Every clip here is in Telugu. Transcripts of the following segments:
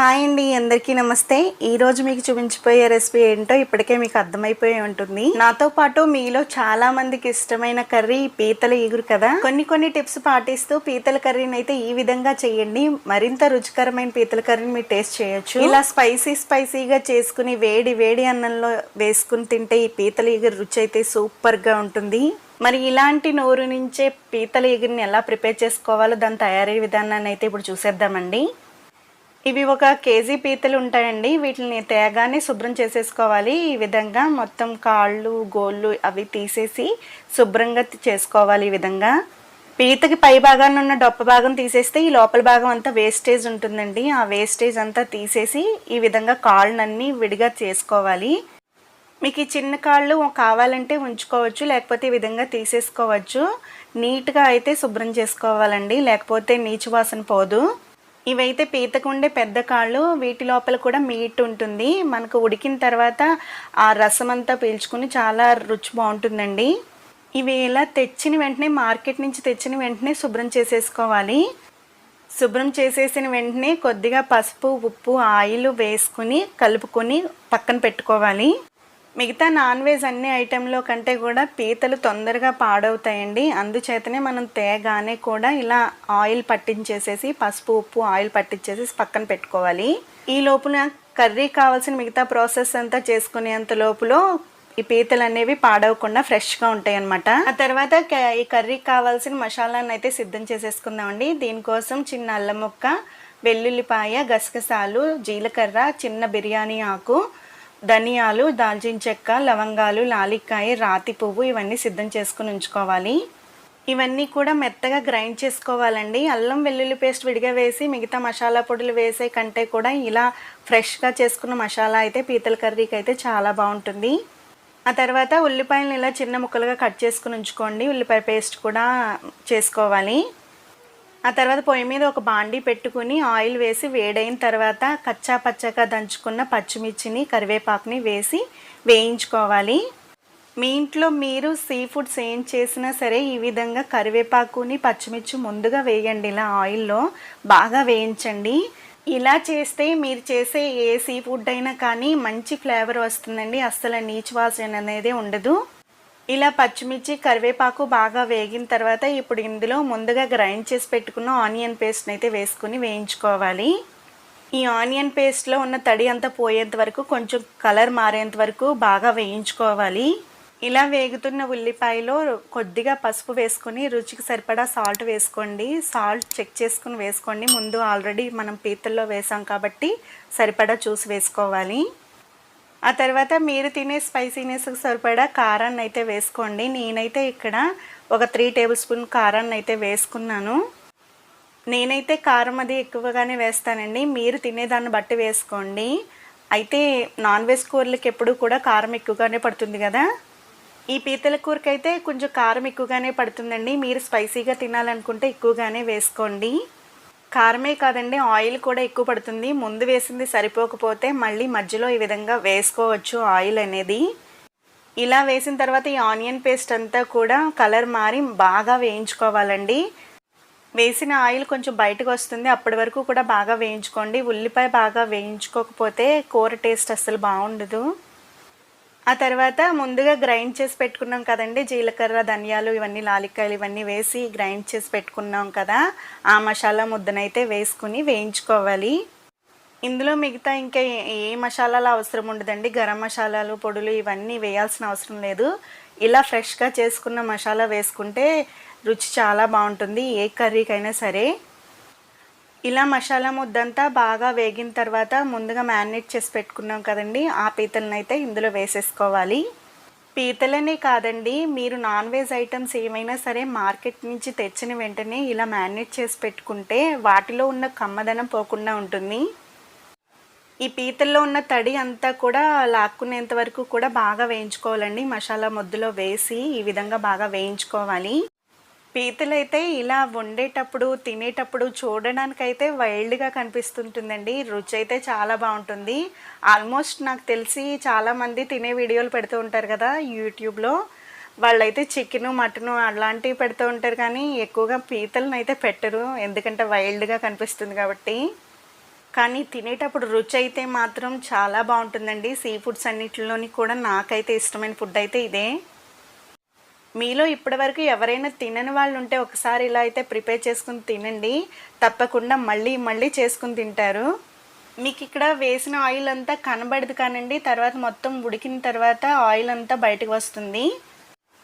హాయ్ అండి అందరికీ నమస్తే. ఈ రోజు మీకు చూపించిపోయే రెసిపీ ఏంటో ఇప్పటికే మీకు అర్థమైపోయి ఉంటుంది. నాతో పాటు మీలో చాలా మందికి ఇష్టమైన కర్రీ పీతల ఈగురు కదా? కొన్ని కొన్ని టిప్స్ పాటిస్తూ పీతల కర్రీని అయితే ఈ విధంగా చేయండి. మరింత రుచికరమైన పీతల కర్రీని మీరు టేస్ట్ చేయొచ్చు. ఇలా స్పైసీ స్పైసీగా చేసుకుని వేడి వేడి అన్నంలో వేసుకుని తింటే ఈ పీతల ఈగురు రుచి అయితే సూపర్గా ఉంటుంది. మరి ఇలాంటి నోరు నుంచే పీతల ఈగురిని ఎలా ప్రిపేర్ చేసుకోవాలో దాని తయారీ విధానాన్ని అయితే ఇప్పుడు చూసేద్దామండి. ఇవి ఒక కేజీ పీతలు ఉంటాయండి. వీటిని తేగానే శుభ్రం చేసేసుకోవాలి. ఈ విధంగా మొత్తం కాళ్ళు గోళ్ళు అవి తీసేసి శుభ్రంగా చేసుకోవాలి ఈ విధంగా. పీతకి పై భాగాన్ని ఉన్న డొప్ప భాగం తీసేస్తే ఈ లోపల భాగం అంతా వేస్టేజ్ ఉంటుందండి. ఆ వేస్టేజ్ అంతా తీసేసి ఈ విధంగా కాళ్ళనన్నీ విడిగా చేసుకోవాలి. మీకు ఈ చిన్న కాళ్ళు కావాలంటే ఉంచుకోవచ్చు లేకపోతే ఈ విధంగా తీసేసుకోవచ్చు. నీట్గా అయితే శుభ్రం చేసుకోవాలండి. లేకపోతే నీచు వాసన పోదు. ఇవైతే పీతకుండే పెద్ద కాళ్ళు వీటి లోపల కూడా మీట్ ఉంటుంది. మనకు ఉడికిన తర్వాత ఆ రసం అంతా పీల్చుకుని చాలా రుచి బాగుంటుందండి. ఇవి ఇలా తెచ్చిన వెంటనే మార్కెట్ నుంచి తెచ్చిన వెంటనే శుభ్రం చేసేసుకోవాలి. శుభ్రం చేసేసిన వెంటనే కొద్దిగా పసుపు ఉప్పు ఆయిల్ వేసుకుని కలుపుకొని పక్కన పెట్టుకోవాలి. మిగతా నాన్ వెజ్ అన్ని ఐటెంలో కంటే కూడా పీతలు తొందరగా పాడవుతాయండి. అందుచేతనే మనం తేగానే కూడా ఇలా ఆయిల్ పట్టించేసేసి పసుపు ఉప్పు ఆయిల్ పట్టించేసి పక్కన పెట్టుకోవాలి. ఈ లోపున కర్రీ కావాల్సిన మిగతా ప్రాసెస్ అంతా చేసుకునేంత లోపల ఈ పీతలు అనేవి పాడవకుండా ఫ్రెష్గా ఉంటాయి అనమాట ఆ తర్వాత ఈ కర్రీకి కావాల్సిన మసాలాను అయితే సిద్ధం చేసేసుకుందామండి. దీనికోసం చిన్న అల్లం ముక్క వెల్లుల్లిపాయ గసగసాలు జీలకర్ర చిన్న బిర్యానీ ఆకు ధనియాలు దాల్చిన చెక్క లవంగాలు లాలిక్కాయ రాతి పువ్వు ఇవన్నీ సిద్ధం చేసుకుని ఉంచుకోవాలి. ఇవన్నీ కూడా మెత్తగా గ్రైండ్ చేసుకోవాలండి. అల్లం వెల్లుల్లి పేస్ట్ విడిగా వేసి మిగతా మసాలా పొడులు వేసే కంటే కూడా ఇలా ఫ్రెష్గా చేసుకున్న మసాలా అయితే పీతల కర్రీకి అయితే చాలా బాగుంటుంది. ఆ తర్వాత ఉల్లిపాయలను ఇలా చిన్న ముక్కలుగా కట్ చేసుకుని ఉంచుకోండి. ఉల్లిపాయ పేస్ట్ కూడా చేసుకోవాలి. ఆ తర్వాత పొయ్యి మీద ఒక బాండీ పెట్టుకుని ఆయిల్ వేసి వేడైన తర్వాత కచ్చా పచ్చగా దంచుకున్న పచ్చిమిర్చిని కరివేపాకుని వేసి వేయించుకోవాలి. మీ ఇంట్లో మీరు సీ ఫుడ్స్ ఏం చేసినా సరే ఈ విధంగా కరివేపాకుని పచ్చిమిర్చి ముందుగా వేయండి. ఇలా ఆయిల్లో బాగా వేయించండి. ఇలా చేస్తే మీరు చేసే ఏ సీ ఫుడ్ అయినా కానీ మంచి ఫ్లేవర్ వస్తుందండి. అస్సలు నీచు వాసన అనేది ఉండదు. ఇలా పచ్చిమిర్చి కరివేపాకు బాగా వేగిన తర్వాత ఇప్పుడు ఇందులో ముందుగా గ్రైండ్ చేసి పెట్టుకున్న ఆనియన్ పేస్ట్ని అయితే వేసుకుని వేయించుకోవాలి. ఈ ఆనియన్ పేస్ట్లో ఉన్న తడి అంతా పోయేంత వరకు కొంచెం కలర్ మారేంత వరకు బాగా వేయించుకోవాలి. ఇలా వేగుతున్న ఉల్లిపాయలో కొద్దిగా పసుపు వేసుకొని రుచికి సరిపడా సాల్ట్ వేసుకోండి. సాల్ట్ చెక్ చేసుకుని వేసుకోండి. ముందు ఆల్రెడీ మనం పీతల్లో వేసాం కాబట్టి సరిపడా చూసి వేసుకోవాలి. ఆ తర్వాత మీరు తినే స్పైసీనెస్కి సరిపడా కారాన్ని అయితే వేసుకోండి. నేనైతే ఇక్కడ ఒక త్రీ టేబుల్ స్పూన్ కారాన్ని అయితే వేసుకున్నాను. నేనైతే కారం అది ఎక్కువగానే వేస్తానండి. మీరు తినేదాన్ని బట్టి వేసుకోండి. అయితే నాన్ వెజ్ కూరలకి ఎప్పుడు కూడా కారం ఎక్కువగానే పడుతుంది కదా? ఈ పీతల కూరకైతే కొంచెం కారం ఎక్కువగానే పడుతుందండి. మీరు స్పైసీగా తినాలనుకుంటే ఎక్కువగానే వేసుకోండి. కారమే కాదండి ఆయిల్ కూడా ఎక్కువ పడుతుంది. ముందు వేసింది సరిపోకపోతే మళ్ళీ మధ్యలో ఈ విధంగా వేసుకోవచ్చు ఆయిల్ అనేది. ఇలా వేసిన తర్వాత ఈ ఆనియన్ పేస్ట్ అంతా కూడా కలర్ మారి బాగా వేయించుకోవాలండి. వేసిన ఆయిల్ కొంచెం బయటకు వస్తుంది. అప్పటి వరకు కూడా బాగా వేయించుకోండి. ఉల్లిపాయ బాగా వేయించుకోకపోతే కూర టేస్ట్ అస్సలు బాగుండదు. ఆ తర్వాత ముందుగా గ్రైండ్ చేసి పెట్టుకున్నాం కదండి. జీలకర్ర ధనియాలు ఇవన్నీ లాలిక్కాయలు ఇవన్నీ వేసి గ్రైండ్ చేసి పెట్టుకున్నాం కదా. ఆ మసాలా ముద్దనైతే వేసుకుని వేయించుకోవాలి. ఇందులో మిగతా ఇంకా ఏ- ఏ మసాలాలు అవసరం ఉండదండి. గరం మసాలాలు పొడులు ఇవన్నీ వేయాల్సిన అవసరం లేదు. ఇలా ఫ్రెష్గా చేసుకున్న మసాలా వేసుకుంటే రుచి చాలా బాగుంటుంది. ఏ కర్రీకైనా సరే. ఇలా మసాలా ముద్దంతా బాగా వేగిన తర్వాత ముందుగా మ్యారినేట్ చేసి పెట్టుకున్నాం కదండి. ఆ పీతలను అయితే ఇందులో వేసేసుకోవాలి. పీతలనే కాదండి మీరు నాన్ వెజ్ ఐటమ్స్ ఏమైనా సరే మార్కెట్ నుంచి తెచ్చిన వెంటనే ఇలా మ్యారినేట్ చేసి పెట్టుకుంటే వాటిలో ఉన్న కమ్మదనం పోకుండా ఉంటుంది. ఈ పీతల్లో ఉన్న తడి అంతా కూడా లాక్కునేంత వరకు కూడా బాగా వేయించుకోవాలండి. మసాలా ముద్దులో వేసి ఈ విధంగా బాగా వేయించుకోవాలి. పీతలైతే ఇలా వండేటప్పుడు తినేటప్పుడు చూడడానికైతే వైల్డ్గా కనిపిస్తుంటుందండి. రుచి అయితే చాలా బాగుంటుంది. ఆల్మోస్ట్ నాకు తెలిసి చాలామంది తినే వీడియోలు పెడుతూ ఉంటారు కదా యూట్యూబ్లో. వాళ్ళైతే చికెను మటను అలాంటివి పెడుతూ ఉంటారు కానీ ఎక్కువగా పీతలను అయితే పెట్టరు. ఎందుకంటే వైల్డ్గా కనిపిస్తుంది కాబట్టి. కానీ తినేటప్పుడు రుచి అయితే మాత్రం చాలా బాగుంటుందండి. సీ ఫుడ్స్ అన్నిటిలోని కూడా నాకైతే ఇష్టమైన ఫుడ్ అయితే ఇదే. మీలో ఇప్పటివరకు ఎవరైనా తినని వాళ్ళు ఉంటే ఒకసారి ఇలా అయితే ప్రిపేర్ చేసుకుని తినండి. తప్పకుండా మళ్ళీ మళ్ళీ చేసుకుని తింటారు. మీకు ఇక్కడ వేసిన ఆయిల్ అంతా కనబడదు కానండి. తర్వాత మొత్తం ఉడికిన తర్వాత ఆయిల్ అంతా బయటకు వస్తుంది.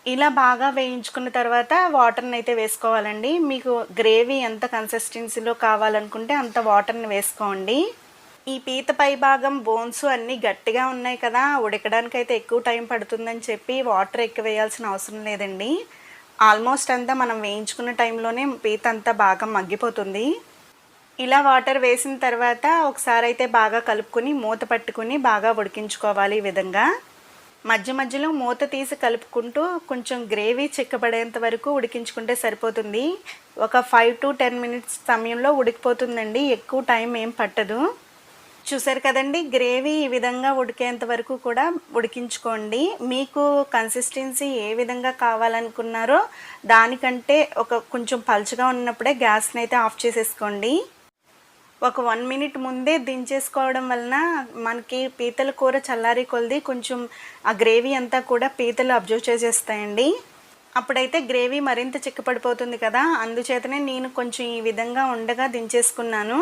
ఇలా బాగా వేయించుకున్న తర్వాత వాటర్ని అయితే వేసుకోవాలండి. మీకు గ్రేవీ ఎంత కన్సిస్టెన్సీలో కావాలనుకుంటే అంత వాటర్ని వేసుకోండి. ఈ పీత పై భాగం బోన్స్ అన్నీ గట్టిగా ఉన్నాయి కదా ఉడకడానికి అయితే ఎక్కువ టైం పడుతుందని చెప్పి వాటర్ ఎక్కువ వేయాల్సిన అవసరం లేదండి. ఆల్మోస్ట్ అంతా మనం వేయించుకున్న టైంలోనే పీత అంతా బాగా మగ్గిపోతుంది. ఇలా వాటర్ వేసిన తర్వాత ఒకసారి అయితే బాగా కలుపుకొని మూత పట్టుకుని బాగా ఉడికించుకోవాలి ఈ విధంగా. మధ్య మధ్యలో మూత తీసి కలుపుకుంటూ కొంచెం గ్రేవీ చిక్కబడేంత వరకు ఉడికించుకుంటే సరిపోతుంది. ఒక ఫైవ్ టు టెన్ మినిట్స్ సమయంలో ఉడికిపోతుందండి. ఎక్కువ టైం ఏం పట్టదు. చూసారు కదండి? గ్రేవీ ఈ విధంగా ఉడికేంత వరకు కూడా ఉడికించుకోండి. మీకు కన్సిస్టెన్సీ ఏ విధంగా కావాలనుకున్నారో దానికంటే ఒక కొంచెం పలుచగా ఉన్నప్పుడే గ్యాస్ని అయితే ఆఫ్ చేసేసుకోండి. ఒక వన్ మినిట్ ముందే దించేసుకోవడం వలన మనకి పీతల కూర చల్లారి కొలిది కొంచెం ఆ గ్రేవీ అంతా కూడా పీతలు అబ్జర్వ్ చేసేస్తాయండి. అప్పుడైతే గ్రేవీ మరింత చిక్కపడిపోతుంది కదా. అందుచేతనే నేను కొంచెం ఈ విధంగా ఉండగా దించేసుకున్నాను.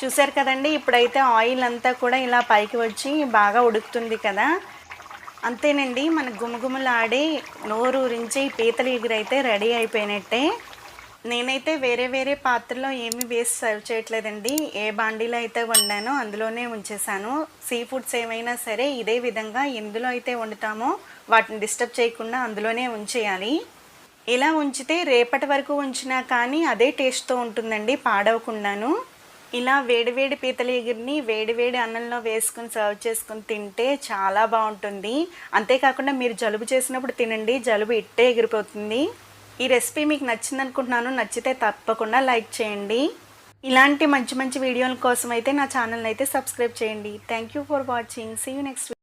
చూసారు కదండి ఇప్పుడైతే ఆయిల్ అంతా కూడా ఇలా పైకి వచ్చి బాగా ఉడుకుతుంది కదా. అంతేనండి మన గుమగుమలాడి నోరు ఊరించి పీతల ఎగురైతే రెడీ అయిపోయినట్టే. నేనైతే వేరే వేరే పాత్రలో ఏమి వేసి సర్వ్ చేయట్లేదండి. ఏ బాండీలో అయితే వండానో అందులోనే ఉంచేసాను సీ ఫుడ్స్ ఏమైనా సరే ఇదే విధంగా ఎందులో అయితే వండుతామో వాటిని డిస్టర్బ్ చేయకుండా అందులోనే ఉంచేయాలి. ఇలా ఉంచితే రేపటి వరకు ఉంచినా కానీ అదే టేస్ట్తో ఉంటుందండి పాడవకుండాను. ఇలా వేడివేడి పీతల ఎగిరిని వేడివేడి అన్నంలో వేసుకుని సర్వ్ చేసుకుని తింటే చాలా బాగుంటుంది. అంతేకాకుండా మీరు జలుబు చేసినప్పుడు తినండి జలుబు ఇట్టే ఎగిరిపోతుంది. ఈ రెసిపీ మీకు నచ్చింది అనుకుంటున్నాను నచ్చితే తప్పకుండా లైక్ చేయండి. ఇలాంటి మంచి మంచి వీడియోల కోసం అయితే నా ఛానల్ని అయితే సబ్స్క్రైబ్ చేయండి. Thank you for watching see you next